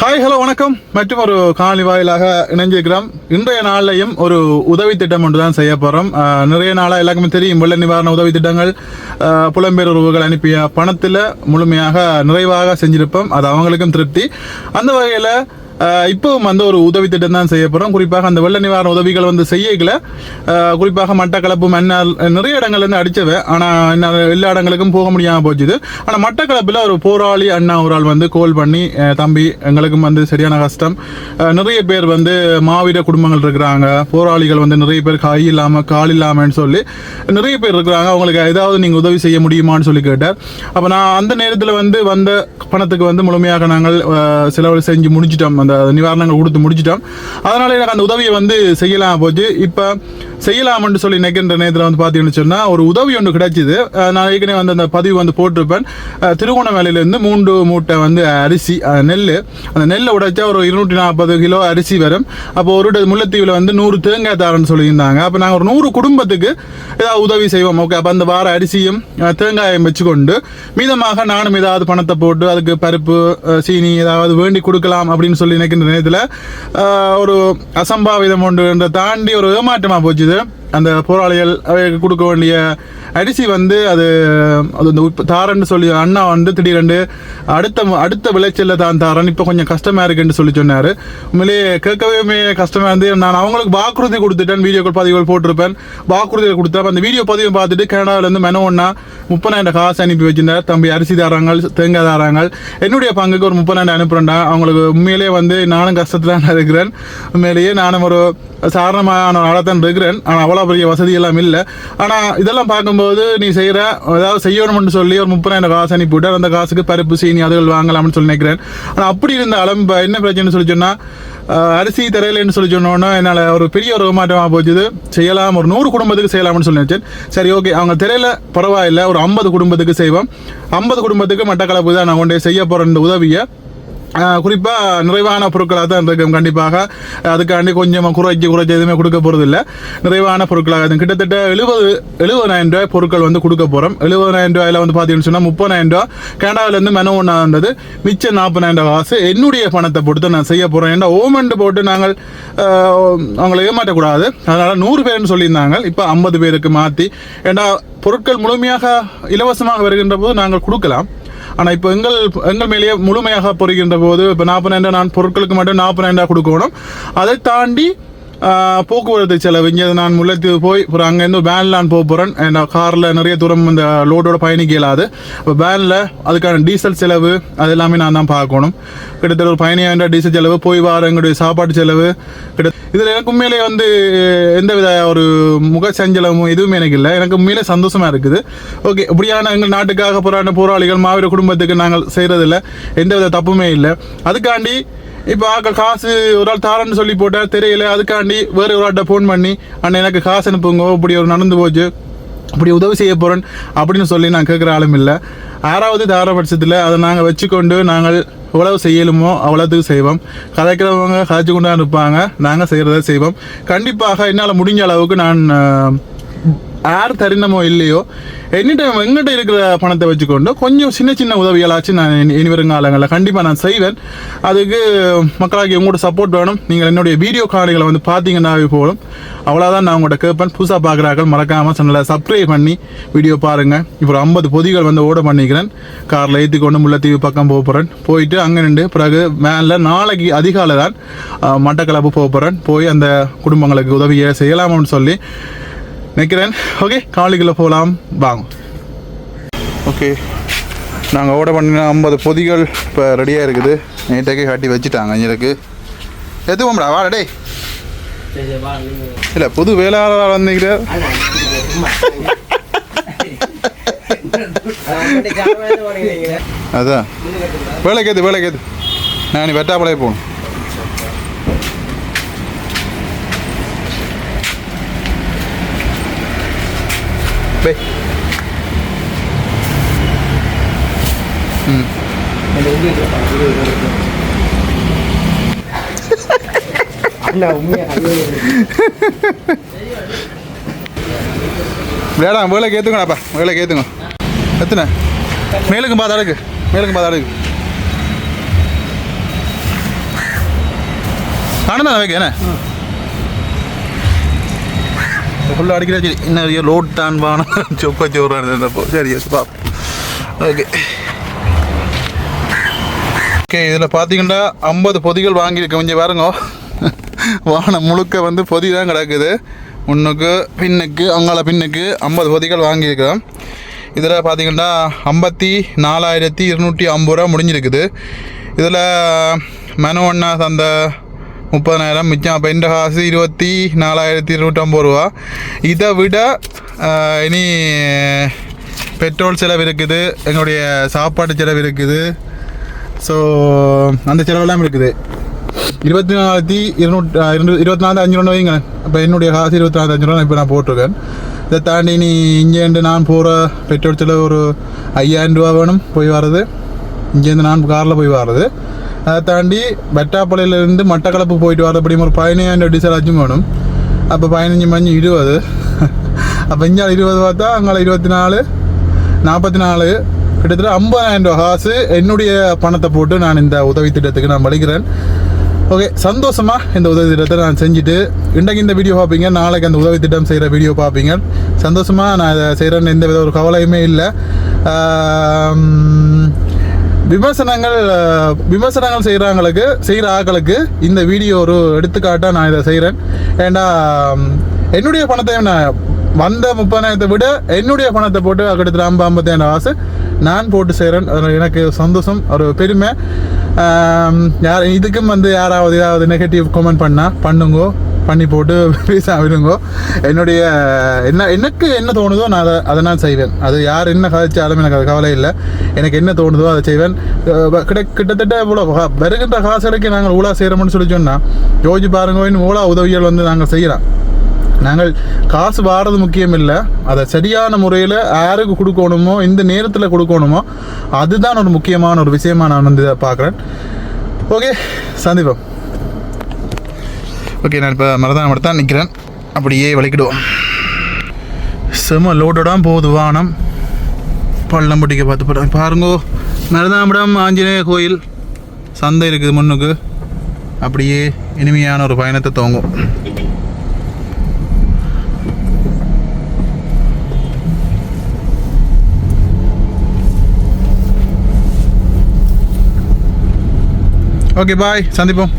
Hi hello வணக்கம். மற்றும் ஒரு காணொலி வாயிலாக இணைஞ்சிருக்கிறோம் இன்றைய நாளிலையும் ஒரு உதவி திட்டம் ஒன்று தான் செய்ய போகிறோம் நிறைய நாளாக எல்லாருக்குமே தெரியும் வெள்ள நிவாரண உதவி திட்டங்கள் புலம்பெயர் உறவுகள் அனுப்பிய பணத்தில் முழுமையாக நிறைவாக செஞ்சிருப்போம். அது அவங்களுக்கும் திருப்தி. அந்த வகையில் இப்பவும் வந்து ஒரு உதவி திட்டம் தான் செய்ய போகிறோம் குறிப்பாக அந்த வெள்ள நிவாரண உதவிகள் வந்து செய்யல குறிப்பாக மட்டக்களப்பு மன்னால் நிறைய இடங்கள்லேருந்து இருந்து ஆனால் என்ன எல்லா இடங்களுக்கும் போக முடியாமல் போச்சுது. ஆனால் மட்டக்களப்பில் ஒரு போராளி அண்ணா ஒரு ஆள் வந்து கோல் பண்ணி தம்பி எங்களுக்கும் வந்து சரியான கஷ்டம். நிறைய பேர் வந்து மாவீர குடும்பங்கள் இருக்கிறாங்க. போராளிகள் வந்து நிறைய பேர் கை இல்லாமல் கால் இல்லாமன்னு சொல்லி நிறைய பேர் இருக்கிறாங்க. அவங்களுக்கு ஏதாவது நீங்கள் உதவி செய்ய முடியுமான்னு சொல்லி கேட்டார். அப்போ நான் அந்த நேரத்தில் வந்து வந்த பணத்துக்கு வந்து முழுமையாக நாங்கள் செலவு செஞ்சு முடிச்சிட்டோம் அந்த நிவாரணங்கள் கொடுத்து முடிச்சிட்டோம். அதனால எனக்கு அந்த உதவியை வந்து செய்யலாம் போச்சு. இப்போ செய்யலாம்னு சொல்லி நினைக்கின்ற நேரத்தில் வந்து பார்த்தீங்கன்னு சொன்னால் ஒரு உதவி ஒன்று கிடைச்சிது. நான் ஏற்கனவே வந்து அந்த பதிவு வந்து போட்டிருப்பேன். திருகோணவேலையிலேருந்து மூன்று மூட்டை வந்து அரிசி நெல் அந்த நெல்லை உடைச்சா ஒரு இருநூற்றி நாற்பது கிலோ அரிசி வரும். அப்போ ஒரு முல்லைத்தீவில் வந்து நூறு தேங்காய் தாரன்னு சொல்லியிருந்தாங்க. அப்போ நாங்கள் ஒரு நூறு குடும்பத்துக்கு ஏதாவது உதவி செய்வோம். ஓகே அப்போ அந்த வார அரிசியும் தேங்காயும் வச்சுக்கொண்டு மீதமாக நானும் ஏதாவது பணத்தை போட்டு அதுக்கு பருப்பு சீனி ஏதாவது வேண்டி கொடுக்கலாம் அப்படின்னு சொல்லி நினைக்கின்ற நேரத்தில் ஒரு அசம்பாவிதம் ஒன்று தாண்டி ஒரு ஏமாற்றமாக போச்சுது. அந்த போராளிகள் அவைக்கு கொடுக்க வேண்டிய அரிசி வந்து அது அது இந்த உப்பு தாரன்னு சொல்லி அண்ணா வந்து திடீரென்று அடுத்த அடுத்த விளைச்சலில் தான் தாரன். இப்போ கொஞ்சம் கஷ்டமாக இருக்குன்னு சொல்லி சொன்னார். உண்மையிலேயே கேட்கவே கஷ்டமாக இருந்து நான் அவங்களுக்கு வாக்குறுதி கொடுத்துட்டேன். வீடியோ பதிவுகள் போட்டிருப்பேன். வாக்குறுதிகள் கொடுத்தேன். அந்த வீடியோ பதிவை பார்த்துட்டு கனடாவிலேருந்து மென மெனோ முப்பதாயிரம் காசு அனுப்பி வச்சிருந்தார். தம்பி அரிசி தாராங்க தேங்காய் தாராங்க என்னுடைய பங்குக்கு ஒரு முப்பதாயிரம் அனுப்புறேன்டா. அவங்களுக்கு உண்மையிலேயே வந்து நானும் கஷ்டத்துல இருக்கிறேன். உண்மையிலேயே நானும் ஒரு சாதாரணமான ஆளாக இருக்கிறேன் ஆனால் அவ்வளோ பெரிய வசதி எல்லாம் இல்லை. ஆனால் இதெல்லாம் பார்க்கும்போது நீ செய்கிற ஏதாவது செய்யணும்னு சொல்லி ஒரு முப்பதாயிரம் காசு அனுப்பிவிட்டு அந்த காசுக்கு பருப்பு சீனி அதுகள் வாங்கலாம்னு சொல்லி நினைக்கிறேன். ஆனால் அப்படி இருந்தாலும் இப்போ என்ன பிரச்சனைன்னு சொல்லி சொன்னால் அரிசி தரையிலன்னு சொல்லி சொன்னோன்னா என்னால் ஒரு பெரிய ஒரு மாற்றமாக போச்சுது. செய்யலாம் ஒரு நூறு குடும்பத்துக்கு செய்யலாம்னு சொல்லி நினச்சேன். சரி ஓகே அவங்க திரையில் பரவாயில்லை ஒரு ஐம்பது குடும்பத்துக்கு செய்வோம். ஐம்பது குடும்பத்துக்கு மட்டக்களப்பு தான் நான் கொண்டு செய்ய போகிற இந்த உதவியை. குறிப்பாக நிறைவான பொருட்களாக தான் இருக்கும் கண்டிப்பாக அதுக்காண்டி கொஞ்சம் குறைச்சி குறைச்சி எதுவுமே கொடுக்க போகிறது இல்லை நிறைவான பொருட்களாக இருக்கும் கிட்டத்தட்ட எழுபது எழுபதாயிரம் ரூபாய் பொருட்கள் வந்து கொடுக்க போகிறோம் எழுபதாயிரம் ரூபாயில் வந்து பார்த்தீங்கன்னு சொன்னால் முப்பதாயிரம் ரூபாய் கனடாவிலேருந்து மெனு ஒன்றா இருந்தது. மிச்சம் நாற்பதாயிரம் ரூபா காசு. என்னுடைய பணத்தை பொறுத்து நான் செய்ய போகிறேன் ஏன்னா ஓமெண்ட் போட்டு நாங்கள் அவங்களை ஏமாற்றக்கூடாது. அதனால் நூறு பேர்னு சொல்லியிருந்தாங்க. இப்போ ஐம்பது பேருக்கு மாற்றி ஏன்னா பொருட்கள் முழுமையாக இலவசமாக வருகின்ற போது நாங்கள் கொடுக்கலாம். ஆனால் இப்போ எங்கள் எங்கள் மேலேயே முழுமையாக பொறுகின்ற போது இப்போ நாற்பதாயிரம் நான் பொருட்களுக்கு மட்டும் நாற்பதாயிரம் கொடுக்கணும். அதை தாண்டி போக்குவரத்து செலவு. இங்கே நான் முல்லைத்தீவு போய் அப்புறம் அங்கேருந்து வேனில் நான் போக போகிறேன் என் காரில் நிறைய தூரம் இந்த லோடோட பயணிக்க இயலாது. இப்போ வேனில் அதுக்கான டீசல் செலவு அது எல்லாமே நான் தான் பார்க்கணும். கிட்டத்தட்ட ஒரு பதினாயிரம் டீசல் செலவு போய் வர எங்களுடைய சாப்பாட்டு செலவு. கிட்ட இதில் எனக்கு உண்மையிலேயே வந்து எந்த வித ஒரு முக சஞ்சலமும் எதுவுமே எனக்கு இல்லை. எனக்கு உண்மையிலே சந்தோஷமாக இருக்குது. ஓகே இப்படியான எங்கள் நாட்டுக்காக போராட்ட போராளிகள் மாவீர குடும்பத்துக்கு நாங்கள் செய்கிறதில்ல எந்த வித தப்புமே இல்லை. அதுக்காண்டி இப்போ ஆக்கள் காசு ஒரு ஆள் தாரன்னு சொல்லி போட்டால் தெரியல. அதுக்காண்டி வேறு ஒரு ஆள்கிட்ட ஃபோன் பண்ணி அண்ணன் எனக்கு காசு அனுப்புங்க இப்படி ஒரு நடந்து போச்சு. அப்படி உதவி செய்ய போகிறேன் அப்படின்னு சொல்லி நான் கேட்குற ஆளும் இல்லை. ஆறாவது தாரபட்சத்தில் அதை நாங்கள் வச்சுக்கொண்டு நாங்கள் எவ்வளவு செய்யலுமோ அவ்வளோத்துக்கு செய்வோம். கதைக்கிறவங்க கதைச்சு கொண்டு இருப்பாங்க. நாங்கள் செய்கிறத செய்வோம். கண்டிப்பாக என்னால் முடிஞ்ச அளவுக்கு நான் யார் தருணமோ இல்லையோ என்னிட்ட எங்கிட்ட இருக்கிற பணத்தை வச்சுக்கொண்டு கொஞ்சம் சின்ன சின்ன உதவிகளாச்சும் நான் இனி வரும் காலங்களில் கண்டிப்பாக நான் செய்வேன் அதுக்கு மக்களாகி உங்களோட சப்போர்ட் வேணும் நீங்கள் என்னுடைய வீடியோ காணொலிகளை வந்து பார்த்தீங்கன்னாவே போதும் அவ்வளோதான் நான் உங்கள்கிட்ட கேட்பேன் புதுசாக பார்க்குறாக்கள் மறக்காமல் சேனலை சப்ஸ்கிரைப் பண்ணி வீடியோ பாருங்கள் இப்போ ஐம்பது பொதிகள் வந்து ஓட பண்ணிக்கிறேன் காரில் ஏற்றி கொண்டு முல்லைத்தீவு பக்கம் போக போகிறேன் போயிட்டு அங்கே நின்று பிறகு மேலே நாளைக்கு அதிகாலை தான் மட்டக்களப்பு போக போகிறேன் போய் அந்த குடும்பங்களுக்கு உதவியை செய்யலாம்னு சொல்லி நிற்கிறேன் ஓகே காலிக்குள்ளே போகலாம் வாங்க. ஓகே நாங்கள் ஓட பண்ணின ஐம்பது பொதிகள் இப்போ ரெடியாக இருக்குது. நீட்டாக்கே காட்டி வச்சுட்டாங்க எங்களுக்கு எதுவும்டா வா டேய். இல்லை புது வேளாளர் வந்தீங்கிறார் அதான். வேலைக்கு ஏது வேலைக்கு ஏது நான் நீ வெட்டாப்பளைய போகணும். பே. வேடா வேலை ஏற்றுங்கடாப்பா வேலைக்கு ஏற்றுங்க எத்தனை? மேலுக்கும் பாத்து அடுக்கு. மேலுக்கும் பாத்து அடுக்கு. தானே வைக்க என்ன ஃபுல்லாக அடிக்கிற சரி நிறைய லோட் தான் வானம் சொப்ப சோறான சரி பா ஓகே ஓகே இதில் பார்த்தீங்கன்னா ஐம்பது பொதிகள் வாங்கியிருக்கேன் கொஞ்சம் பாருங்க வானம் முழுக்க வந்து பொதி தான் கிடக்குது முன்னுக்கு பின்னுக்கு அங்கால பின்னுக்கு ஐம்பது பொதிகள் வாங்கியிருக்கிறோம் இதில் பார்த்தீங்கன்னா ஐம்பத்தி நாலாயிரத்தி இருநூற்றி ஐம்பது ரூபா முடிஞ்சிருக்குது இதில் மெனு தந்த முப்பதனாயிரம் மிச்சம் அப்போ இந்த காசு இருபத்தி நாலாயிரத்தி இருநூற்றம்பது ரூபா. இதை விட இனி பெட்ரோல் செலவு இருக்குது எங்களுடைய சாப்பாட்டு செலவு இருக்குது. ஸோ அந்த செலவெல்லாம் இருக்குது. இருபத்தி நாலாயிரத்தி இருநூற்றி இருபத்தி நாலு அஞ்சு ரூபா வைங்க இப்போ என்னுடைய காசு இருபத்தி நாலு அஞ்சு ரூபா இப்போ நான் போட்டிருக்கேன். இதை தாண்டி நீ இங்கேருந்து நான் போகிற பெட்ரோல் செலவு ஒரு ஐயாயிரம் ரூபா வேணும் போய் வர்றது. இங்கேருந்து நான் காரில் போய் வர்றது. அதை தாண்டி வெட்டாப்பாளையிலேருந்து மட்டக்களப்பு போயிட்டு வரப்படி ஒரு பதினையாயிரம் டீசல் ஆச்சும் வேணும். அப்போ பதினஞ்சு மஞ்சு இருபது. அப்போ இங்கே இருபது பார்த்தா அங்கே இருபத்தி நாலு நாற்பத்தி நாலு கிட்டத்தட்ட ஐம்பதாயிரம் ரூபா காசு என்னுடைய பணத்தை போட்டு நான் இந்த உதவி திட்டத்துக்கு நான் வலிக்கிறேன் ஓகே சந்தோஷமா இந்த உதவி திட்டத்தை நான் செஞ்சுட்டு இன்றைக்கு இந்த வீடியோ பார்ப்பீங்க நாளைக்கு அந்த உதவி திட்டம் செய்கிற வீடியோ பார்ப்பீங்க. சந்தோஷமாக நான் இதை செய்கிறேன்னு எந்த வித ஒரு கவலையுமே இல்லை. விமர்சனங்கள் விமர்சனங்கள் செய்கிறவங்களுக்கு செய்கிற ஆக்களுக்கு இந்த வீடியோ ஒரு எடுத்துக்காட்டாக நான் இதை செய்கிறேன் ஏண்டா என்னுடைய பணத்தை நான் வந்த முப்பதாயிரத்தை விட என்னுடைய பணத்தை போட்டு கிட்டத்தட்ட ஐம்பது ஐம்பத்தாயிரம் ஆசை நான் போட்டு செய்கிறேன் எனக்கு சந்தோஷம் ஒரு பெருமை. யார் இதுக்கும் வந்து யாராவது ஏதாவது நெகட்டிவ் கமெண்ட் பண்ணால் பண்ணுங்கோ. பண்ணி போட்டு பேச விடுங்கோ. என்னுடைய என்ன எனக்கு என்ன தோணுதோ நான் அதை அதை நான் செய்வேன். அது யார் என்ன கதைச்சாலும் எனக்கு அது கவலை இல்லை. எனக்கு என்ன தோணுதோ அதை செய்வேன். கிட்ட கிட்டத்தட்ட இவ்வளோ வருகின்ற காசுகளுக்கு நாங்கள் ஊழா செய்கிறோம்னு சொல்லி சொன்னால் யோசிச்சு பாருங்க ஊழா உதவிகள் வந்து நாங்கள் செய்கிறோம் நாங்கள் காசு வாடுறது முக்கியம் இல்லை. அதை சரியான முறையில் யாருக்கு கொடுக்கணுமோ இந்த நேரத்தில் கொடுக்கணுமோ அதுதான் ஒரு முக்கியமான ஒரு விஷயமா நான் வந்து இதை பார்க்குறேன். ஓகே சந்தீபம் ஓகே நான் இப்போ மரதான் மட்டும் தான் நிற்கிறேன் அப்படியே வலிக்கிடுவோம். செம லோடோடாம் போகுது வானம். பள்ளம்பட்டிக்கு பார்த்து போகிறோம் பாருங்கோ மருதாமடம் ஆஞ்சநேய கோயில். சந்தை இருக்குது முன்னுக்கு. அப்படியே இனிமையான ஒரு பயணத்தை துவங்கும். ஓகே பாய் சந்திப்போம்.